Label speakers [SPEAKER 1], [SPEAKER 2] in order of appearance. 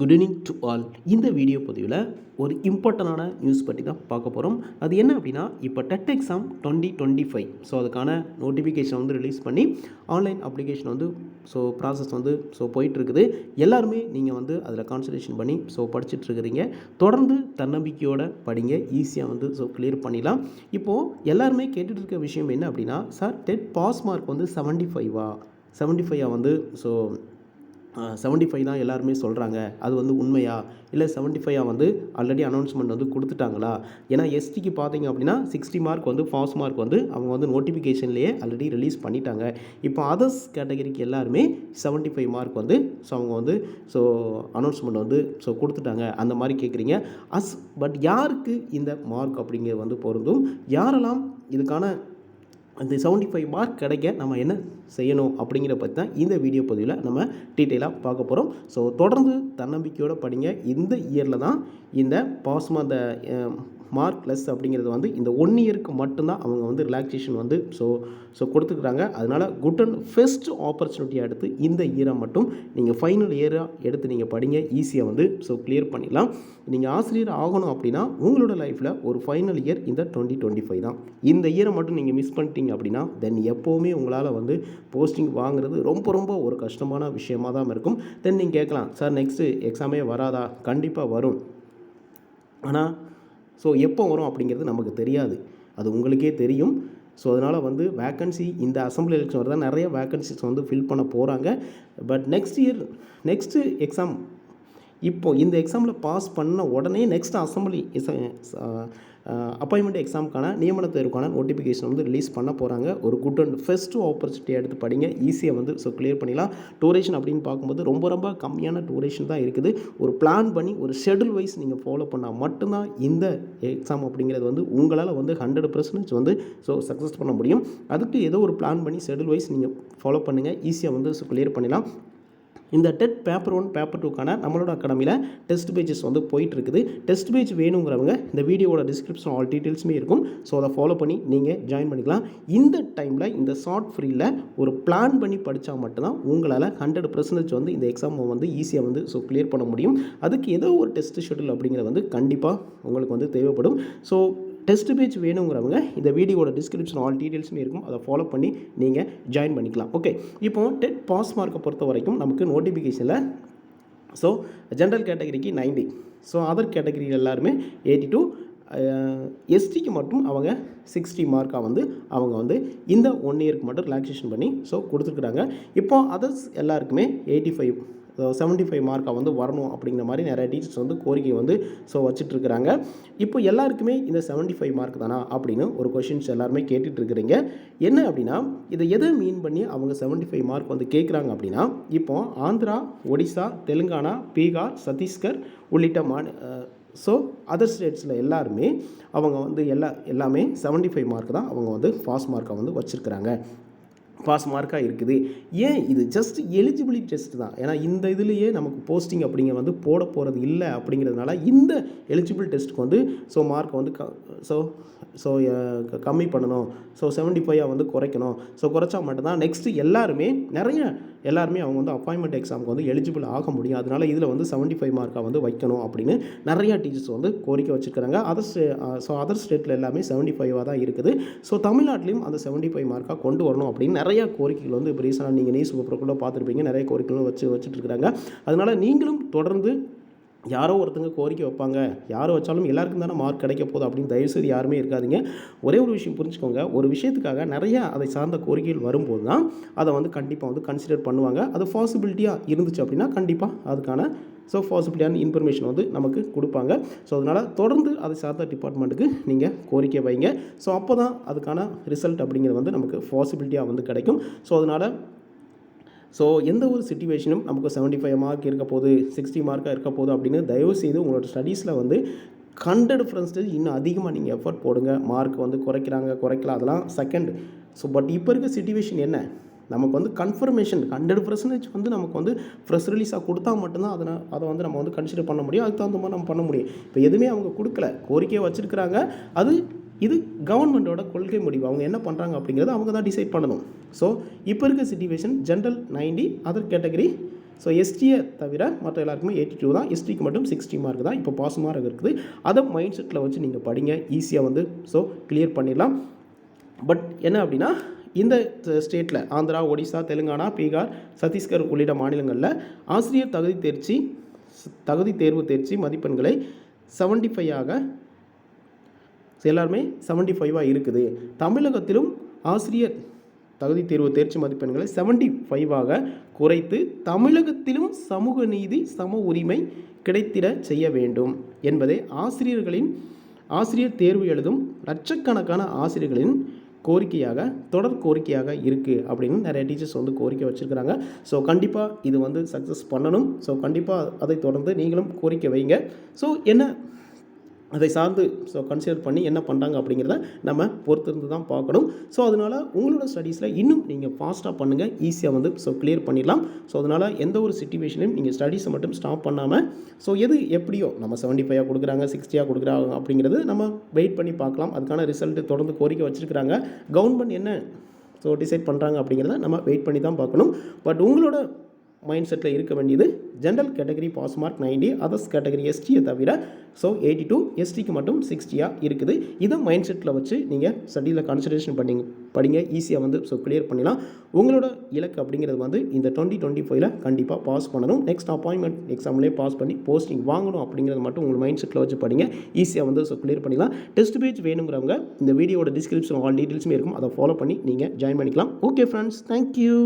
[SPEAKER 1] Good evening to all இந்த video பதிவில் ஒரு இம்பார்ட்டண்டான நியூஸ் பற்றி தான் பார்க்க போகிறோம் அது என்ன அப்படின்னா இப்போ TET exam twenty twenty five so அதுக்கான நோட்டிஃபிகேஷன் வந்து ரிலீஸ் பண்ணி ஆன்லைன் அப்ளிகேஷன் வந்து ஸோ ப்ராசஸ் வந்து ஸோ போயிட்டுருக்குது. எல்லாருமே நீங்கள் வந்து அதில் கான்சன்ட்ரேஷன் பண்ணி ஸோ படிச்சுட்ருக்குறீங்க தொடர்ந்து தன்னம்பிக்கையோட படிங்க. ஈஸியாக வந்து ஸோ கிளியர் பண்ணிடலாம். இப்போது எல்லாருமே கேட்டுட்டு இருக்க விஷயம் என்ன அப்படின்னா சார் டெட் பாஸ் மார்க் வந்து செவன்ட்டி ஃபைவா செவன்ட்டி ஃபைவாக வந்து ஸோ செவன்ட்டி ஃபைவ் தான் எல்லாருமே சொல்கிறாங்க அது வந்து உண்மையா? இல்லை செவன்ட்டி ஃபைவாக வந்து ஆல்ரெடி அனௌன்ஸ்மெண்ட் வந்து கொடுத்துட்டாங்களா? ஏன்னா எஸ்டிக்கு பார்த்தீங்க அப்படின்னா சிக்ஸ்டி மார்க் வந்து பாஸ் மார்க் வந்து அவங்க வந்து நோட்டிஃபிகேஷன்லேயே ஆல்ரெடி ரிலீஸ் பண்ணிட்டாங்க. இப்போ அதர்ஸ் கேட்டகரிக்கு எல்லாருமே செவன்ட்டி ஃபைவ் மார்க் வந்து ஸோ அவங்க வந்து ஸோ அனௌன்ஸ்மெண்ட் வந்து ஸோ கொடுத்துட்டாங்க. அந்த மாதிரி கேட்குறீங்க அஸ் பட் யாருக்கு இந்த மார்க் அப்படிங்கிறது வந்து பொருந்தும்? யாரெல்லாம் இதுக்கான அந்த செவன்ட்டி ஃபைவ் மார்க் கிடைக்க நம்ம என்ன செய்யணும் அப்படிங்கிற பற்றி தான் இந்த வீடியோ பதிவில் நம்ம டீட்டெயிலாக பார்க்க போகிறோம் ஸோ தொடர்ந்து தன்னம்பிக்கையோடு படிங்க. இந்த இயரில் தான் இந்த பாஸ்மா அந்த மார்க் லெஸ் அப்படிங்கிறது வந்து இந்த ஒன் இயருக்கு மட்டும்தான் அவங்க வந்து ரிலாக்ஸேஷன் வந்து ஸோ ஸோ கொடுத்துக்கிறாங்க. அதனால் குட் அண்ட் ஃபெஸ்ட் ஆப்பர்ச்சுனிட்டியாக எடுத்து இந்த இயரை மட்டும் நீங்கள் ஃபைனல் இயராக எடுத்து நீங்கள் படிங்க. ஈஸியாக வந்து ஸோ கிளியர் பண்ணிடலாம். நீங்கள் ஆசிரியர் ஆகணும் அப்படின்னா உங்களோட லைஃப்பில் ஒரு ஃபைனல் இயர் இந்த டுவெண்ட்டி டுவெண்ட்டி ஃபைவ் தான். இந்த இயரை மட்டும் நீங்கள் மிஸ் பண்ணிட்டீங்க அப்படின்னா தென் எப்போவுமே உங்களால் வந்து போஸ்டிங் வாங்குறது ரொம்ப ரொம்ப ஒரு கஷ்டமான விஷயமாக தான் இருக்கும். தென் நீங்கள் கேட்கலாம் சார் நெக்ஸ்ட்டு எக்ஸாமே வராதா? கண்டிப்பாக வரும். ஆனால் ஸோ எப்போ வரும் அப்படிங்கிறது நமக்கு தெரியாது. அது உங்களுக்கே தெரியும். ஸோ அதனால் வந்து வேக்கன்சி இந்த அசம்பிளி எலெக்ஷன் வரதான் நிறைய வேக்கன்சிஸ் வந்து ஃபில் பண்ண போகிறாங்க but next year next exam இப்போ இந்த எக்ஸாமில் பாஸ் பண்ண உடனே நெக்ஸ்ட் அசம்பிளி அப்பாயின்மெண்ட் எக்ஸாமுக்கான நியமன தேர்வுக்கான நோட்டிஃபிகேஷன் வந்து ரிலீஸ் பண்ண போகிறாங்க ஒரு குட் அண்ட் ஃபெஸ்ட் ஆப்பர்ச்சுனிட்டி எடுத்து படிங்க. ஈஸியாக வந்து ஸோ கிளியர் பண்ணிடலாம். டூரேஷன் அப்படின்னு பார்க்கும்போது ரொம்ப ரொம்ப கம்மியான டூரேஷன் தான் இருக்குது. ஒரு பிளான் பண்ணி ஒரு ஷெடியூல் வைஸ் நீங்கள் ஃபாலோ பண்ணால் மட்டும்தான் இந்த எக்ஸாம் அப்படிங்கிறது வந்து உங்களால் வந்து ஹண்ட்ரட் பர்சன்டேஜ் வந்து ஸோ சக்ஸஸ் பண்ண முடியும். அதுக்கு ஏதோ ஒரு பிளான் பண்ணி ஷெடியூல் வைஸ் நீங்கள் ஃபாலோ பண்ணுங்கள் ஈஸியாக வந்து ஸோ கிளியர் பண்ணிடலாம். இந்த டெட் பேப்பர் ஒன் பேப்பர் டூக்கான நம்மளோட அகாடமியில் டெஸ்ட் பேஜஸ் வந்து போயிட்டுருக்குது. டெஸ்ட் பேஜ் வேணுங்கிறவங்க இந்த வீடியோவோட டிஸ்கிரிப்ஷன் ஆல் டீட்டெயில்ஸுமே இருக்கும். ஸோ அதை ஃபாலோ பண்ணி நீங்கள் ஜாயின் பண்ணிக்கலாம். இந்த டைமில் இந்த ஷார்ட் ஃப்ரீயில் ஒரு பிளான் பண்ணி படித்தா மட்டும்தான் உங்களால் ஹண்ட்ரட் பர்சன்டேஜ் வந்து இந்த எக்ஸாமை வந்து ஈஸியாக வந்து ஸோ கிளியர் பண்ண முடியும். அதுக்கு ஏதோ ஒரு டெஸ்ட் ஷெடியூல் அப்படிங்கிறது வந்து கண்டிப்பாக உங்களுக்கு வந்து தேவைப்படும். ஸோ டெஸ்ட் பேஜ் வேணுங்கிறவங்க இந்த வீடியோட டிஸ்கிரிப்ஷன் ஆல் டீட்டெயில்ஸுமே இருக்கும். அதை ஃபாலோ பண்ணி நீங்கள் ஜாயின் பண்ணிக்கலாம். ஓகே இப்போ டெட் பாஸ் மார்க்கை பொறுத்த வரைக்கும் நமக்கு நோட்டிஃபிகேஷனில் ஸோ ஜென்ரல் கேட்டகரிக்கு நைன்டி ஸோ அதர் கேட்டகரி எல்லாருமே எயிட்டி டூ எஸ்டிக்கு மட்டும் அவங்க சிக்ஸ்டி மார்க்காக வந்து அவங்க வந்து இந்த ஒன் இயருக்கு மட்டும் ரிலாக்ஸேஷன் பண்ணி ஸோ கொடுத்துருக்குறாங்க. இப்போ அதர்ஸ் எல்லாருக்குமே எயிட்டி ஃபைவ் செவன்ட்டி ஃபைவ் மார்க்காக வந்து வரணும் அப்படிங்கிற மாதிரி நிறைய டீச்சர்ஸ் வந்து கோரிக்கை வந்து ஸோ வச்சுட்ருக்குறாங்க இப்போ எல்லாருக்குமே இந்த செவன்ட்டி ஃபைவ் மார்க் தானா அப்படின்னு ஒரு கொஷின்ஸ் எல்லாருமே கேட்டுட்டு இருக்கிறீங்க என்ன அப்படின்னா இதை எதை மீன் பண்ணி அவங்க செவன்ட்டி ஃபைவ் மார்க் வந்து கேட்குறாங்க அப்படின்னா இப்போ ஆந்திரா ஒடிசா தெலுங்கானா பீகார் சத்தீஸ்கர் உள்ளிட்ட மா ஸோ அதர் ஸ்டேட்ஸில் எல்லாருமே அவங்க வந்து எல்லா எல்லாமே செவன்ட்டி ஃபைவ் மார்க் தான் அவங்க வந்து பாஸ் மார்க்கை வந்து வச்சுருக்கிறாங்க. பாஸ் மார்க்காக இருக்குது. ஏன் இது? ஜஸ்ட் எலிஜிபிலிட்டி டெஸ்ட் தான். ஏன்னா இந்த இதுலேயே நமக்கு போஸ்டிங் அப்படிங்கிற வந்து போட போகிறது இல்லை அப்படிங்கிறதுனால இந்த எலிஜிபிள் டெஸ்ட்டுக்கு வந்து ஸோ மார்க் வந்து க ஸோ ஸோ கம்மி பண்ணணும். ஸோ செவன்ட்டி ஃபைவாக வந்து குறைக்கணும். ஸோ குறைச்சா மட்டும்தான் நெக்ஸ்ட்டு எல்லாருமே நிறைய எல்லாருமே அவங்க வந்து அப்பாயின்மெண்ட் எக்ஸாமுக்கு வந்து எலிஜிபிள் ஆக முடியும். அதனால் இதில் வந்து செவன்ட்டி ஃபைவ் மார்க்காக வந்து வைக்கணும் அப்படின்னு நிறையா டீச்சர்ஸ் வந்து கோரிக்கை வச்சுருக்காங்க அதர் ஸ்டே ஸோ அதர் ஸ்டேட்டில் எல்லாமே செவன்ட்டி ஃபைவாக தான் இருக்குது. ஸோ தமிழ்நாட்டிலையும் அந்த செவன்ட்டி ஃபைவ் மார்க்காக கொண்டு வரணும் அப்படின்னு நிறையா கோரிக்கைகள் வந்து இப்போ ரீசனாக நீங்கள் நியூஸ் பேப்பருக்குள்ளே பார்த்துருப்பீங்க. நிறைய கோரிக்கைகளும் வச்சு வச்சுட்டு இருக்கிறாங்க. அதனால் நீங்களும் தொடர்ந்து யாரோ ஒருத்தங்க கோரிக்கை வைப்பாங்க. யாரோ வச்சாலும் எல்லாருக்கும் தானே மார்க் கிடைக்க போகுது அப்படின்னு தயவுசெய்து யாருமே இருக்காதிங்க. ஒரே ஒரு விஷயம் புரிஞ்சுக்கோங்க. ஒரு விஷயத்துக்காக நிறைய அதை சார்ந்த கோரிக்கைகள் வரும்போது தான் அதை வந்து கண்டிப்பாக வந்து கன்சிடர் பண்ணுவாங்க. அது பாசிபிலிட்டியாக இருந்துச்சு அப்படின்னா கண்டிப்பாக அதுக்கான ஸோ பாசிபிலிட்டியான இன்ஃபர்மேஷன் வந்து நமக்கு கொடுப்பாங்க. ஸோ அதனால் தொடர்ந்து அதை சார்ந்த டிபார்ட்மெண்ட்டுக்கு நீங்கள் கோரிக்கை வைங்க. ஸோ அப்போ தான் அதுக்கான ரிசல்ட் அப்படிங்கிறது வந்து நமக்கு பாசிபிலிட்டியாக வந்து கிடைக்கும். ஸோ அதனால் ஸோ எந்த ஒரு சுச்சுவேஷனும் நமக்கு செவன்ட்டி ஃபைவ் மார்க் இருக்க போகுது சிக்ஸ்டி மார்க்காக இருக்க போகுது அப்படின்னு தயவு செய்து உங்களோட ஸ்டடீஸில் வந்து ஹண்ட்ரட் பர்சன்டேஜ் இன்னும் அதிகமாக நீங்கள் எஃபர்ட் போடுங்க. மார்க் வந்து குறைக்கிறாங்க குறைக்கலாம் அதெல்லாம் செகண்ட் ஸோ பட் இப்போ இருக்க சுச்சுவேஷன் என்ன? நமக்கு வந்து கன்ஃபர்மேஷன் ஹண்ட்ரட் பர்சன்டேஜ் வந்து நமக்கு வந்து ப்ரெஸ் ரிலீஸாக கொடுத்தா மட்டும்தான் அதை அதை வந்து நம்ம வந்து கன்சிடர் பண்ண முடியும். அதுக்கு தகுந்த மாதிரி நம்ம பண்ண முடியும். இப்போ எதுவுமே அவங்க கொடுக்கல. கோரிக்கையை வச்சுருக்கிறாங்க. அது இது கவர்மெண்ட்டோட கொள்கை முடிவு. அவங்க என்ன பண்ணுறாங்க அப்படிங்கிறத அவங்க தான் டிசைட் பண்ணணும். ஸோ இப்போ இருக்க situation general ninety other category so எஸ்டியை தவிர மற்ற எல்லாருக்குமே எயிட்டி டூ தான் எஸ்டிக்கு மட்டும் சிக்ஸ்டி மார்க் தான். இப்போ பாஸ் மார்க் இருக்குது. அதை மைண்ட் செட்டில் வச்சு நீங்கள் படிங்க. ஈஸியாக வந்து ஸோ கிளியர் பண்ணிடலாம். பட் என்ன அப்படின்னா இந்த ஸ்டேட்டில் ஆந்திரா ஒடிசா தெலுங்கானா பீகார் சத்தீஸ்கர் உள்ளிட்ட மாநிலங்களில் ஆசிரியர் தகுதி தேர்ச்சி தகுதி தேர்வு தேர்ச்சி மதிப்பெண்களை செவன்டி ஃபைவாக எல்லாருமே செவன்ட்டி ஃபைவாக இருக்குது. தமிழகத்திலும் ஆசிரியர் தகுதி தேர்வு தேர்ச்சி மதிப்பெண்களை செவன்டி ஃபைவாக குறைத்து தமிழகத்திலும் சமூக நீதி சம உரிமை கிடைத்திட செய்ய வேண்டும் என்பதே ஆசிரியர்களின் ஆசிரியர் தேர்வு எழுதும் லட்சக்கணக்கான ஆசிரியர்களின் கோரிக்கையாக தொடர் கோரிக்கையாக இருக்குது அப்படின்னு நிறைய டீச்சர்ஸ் வந்து கோரிக்கை வச்சுருக்கிறாங்க. ஸோ கண்டிப்பாக இது வந்து சக்ஸஸ் பண்ணணும். ஸோ கண்டிப்பாக அதை தொடர்ந்து நீங்களும் கோரிக்கை வைங்க. ஸோ என்ன அதை சார்ந்து ஸோ கன்சிடர் பண்ணி என்ன பண்ணுறாங்க அப்படிங்கிறத நம்ம பொறுத்திருந்து தான் பார்க்கணும். ஸோ அதனால் உங்களோட ஸ்டடீஸில் இன்னும் நீங்கள் ஃபாஸ்ட்டாக பண்ணுங்கள் ஈஸியாக வந்து ஸோ கிளியர் பண்ணிடலாம். ஸோ அதனால் எந்த ஒரு சுச்சுவேஷனையும் நீங்கள் ஸ்டடீஸை மட்டும் ஸ்டாப் பண்ணாமல் ஸோ எது எப்படியோ நம்ம செவன்ட்டி ஃபைவாக கொடுக்குறாங்க சிக்ஸ்டியாக கொடுக்குறாங்க அப்படிங்கிறது நம்ம வெயிட் பண்ணி பார்க்கலாம். அதுக்கான ரிசல்ட்டு தொடர்ந்து கோரிக்கை வச்சுருக்கிறாங்க. கவர்மெண்ட் என்ன ஸோ டிசைட் பண்ணுறாங்க அப்படிங்கிறத நம்ம வெயிட் பண்ணி தான் பார்க்கணும். பட் உங்களோட மைண்ட் செட்டில் இருக்க வேண்டியது general category pass mark ninety others category எஸ்டியை தவிர ஸோ எயிட்டி டூ எஸ்டிக்கு மட்டும் சிக்ஸ்டியாக இருக்குது. இதை மைண்ட் செட்டில் வச்சு நீங்கள் ஸ்டடியில் கான்சன்ட்ரேஷன் பண்ணி படிங்க ஈஸியாக வந்து ஸோ கிளியர் பண்ணிடலாம். உங்களோட இலக்கு அப்படிங்கிறது வந்து இந்த டுவெண்ட்டி டுவெண்ட்டி ஃபைவ்ல கண்டிப்பாக பாஸ் பண்ணணும் நெக்ஸ்ட் அப்பாயின்மெண்ட் எக்ஸாம்லேயே பாஸ் பண்ணி போஸ்டிங் வாங்கணும் அப்படிங்கிறது மட்டும் உங்கள் மைண்ட் செட்டில் வச்சு படிங்க. ஈஸியாக வந்து ஸோ கிளியர் பண்ணிடலாம். டெஸ்ட் பேஜ் வேணுங்கிறவங்க இந்த வீடியோட டிஸ்கிரிப்ஷன் ஆல் டீட்டெயில்ஸுமே இருக்கும். அதை ஃபாலோ பண்ணி நீங்கள் ஜாயின் பண்ணிக்கலாம். Okay friends thank you